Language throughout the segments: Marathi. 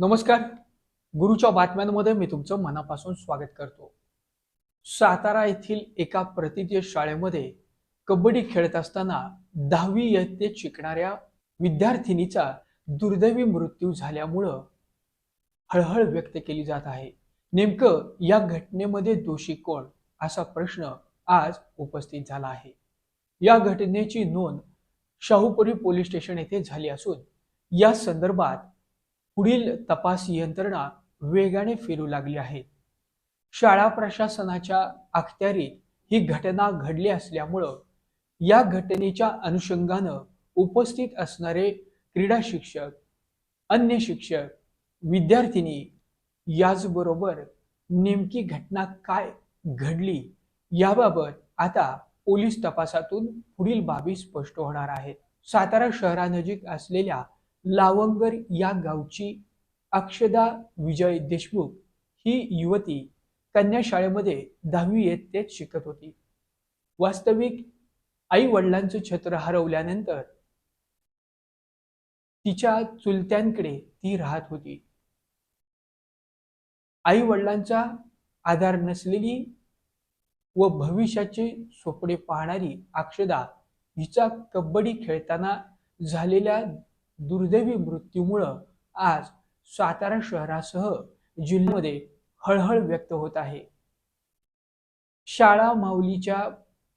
नमस्कार. गुरुच्या बातम्यांमध्ये मी तुमचं मनापासून स्वागत करतो. सातारा येथील एका प्रतिथीय शाळेमध्ये कबड्डी खेळत असताना दहावी इयत्तेत शिकणाऱ्या विद्यार्थिनीचा दुर्दैवी मृत्यू झाल्यामुळं हळहळ व्यक्त केली जात आहे. नेमकं या घटनेमध्ये दोषी कोण? असा प्रश्न आज उपस्थित झाला आहे. या घटनेची नोंद शाहूपुरी पोलीस स्टेशन येथे झाली असून या संदर्भात पुढील तपास यंत्रणा वेगाने फिरू लागली आहे. शाळा प्रशासनाच्या अखत्यारीत ही घटना घडली असल्यामुळं या घटनेच्या अनुषंगानं उपस्थित असणारे क्रीडा शिक्षक अन्य शिक्षक विद्यार्थिनी याचबरोबर नेमकी घटना काय घडली याबाबत आता पोलीस तपासातून पुढील बाबी स्पष्ट होणार आहेत. सातारा शहरानजीक असलेल्या लावंगर या गावची अक्षदा विजय देशमुख ही युवती कन्या शाळेमध्ये दहावी इयत्तेत शिकत होती. वास्तविक आई वडिलांचं छत्र हरवल्यानंतर तिच्या चुलत्यांकडे ती राहत होती. आई वडिलांचा आधार नसलेली व भविष्याचे स्वप्ने पाहणारी अक्षदा हिचा कबड्डी खेळताना झालेल्या दुर्दैवी मृत्यूमुळं आज सातारा शहरासह जिल्ह्यामध्ये हळहळ व्यक्त होत आहे. शाळा माऊलीच्या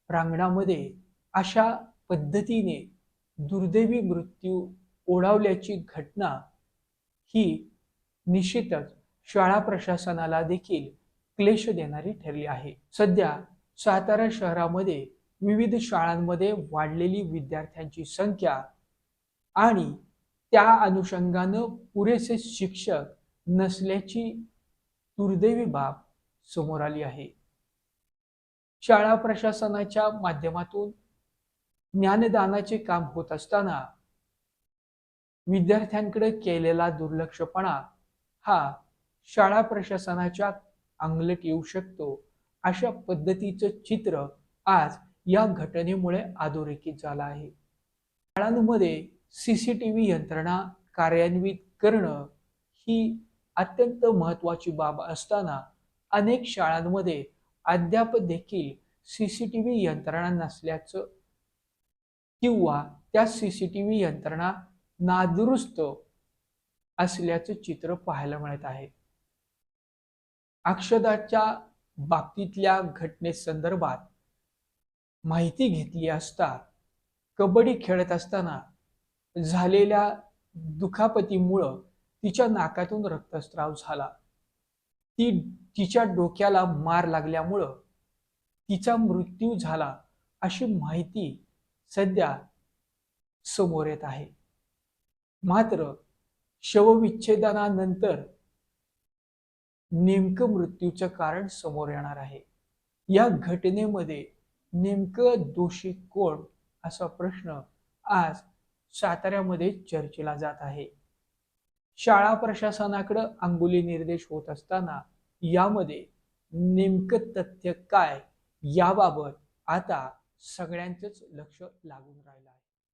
प्रांगणामध्ये अशा पद्धतीने दुर्दैवी मृत्यू ओढावल्याची घटना ही निश्चितच शाळा प्रशासनाला देखील क्लेश देणारी ठरली आहे. सध्या सातारा शहरामध्ये विविध शाळांमध्ये वाढलेली विद्यार्थ्यांची संख्या आणि त्या अनुषंगानं पुरेसे शिक्षक नसल्याची दुर्दैवी बाब समोर आली आहे. शाळा प्रशासनाच्या माध्यमातून ज्ञानदानाचे काम होत असताना विद्यार्थ्यांकडे केलेला दुर्लक्षपणा हा शाळा प्रशासनाच्या अंगलट येऊ शकतो अशा पद्धतीचं चित्र आज या घटनेमुळे अधोरेखित झालं आहे. शाळांमध्ये सीसीटीव्ही यंत्रणा कार्यान्वित करणं ही अत्यंत महत्त्वाची बाब असताना अनेक शाळांमध्ये अद्याप देखील सीसीटीव्ही यंत्रणा नसल्याचं किंवा त्या सीसीटीव्ही यंत्रणा नादुरुस्त असल्याचं चित्र पाहायला मिळत आहे. अक्षदाच्या बाबतीतल्या घटनेसंदर्भात माहिती घेतली असता कबड्डी खेळत असताना झालेल्या दुखापतीमुळं तिच्या नाकातून रक्तस्राव झाला. ती तिच्या डोक्याला मार लागल्यामुळं तिचा मृत्यू झाला अशी माहिती सध्या समोर येत आहे. मात्र शवविच्छेदनानंतर नेमकं मृत्यूचं कारण समोर येणार आहे. या घटनेमध्ये नेमकं दोषी कोण असा प्रश्न आज साताऱ्यामध्ये चर्चेला जात आहे. शाळा प्रशासनाकडे अंगुली निर्देश होत असताना यामध्ये नेमकं तथ्य काय याबाबत आता सगळ्यांचंच लक्ष लागून राहिलं आहे.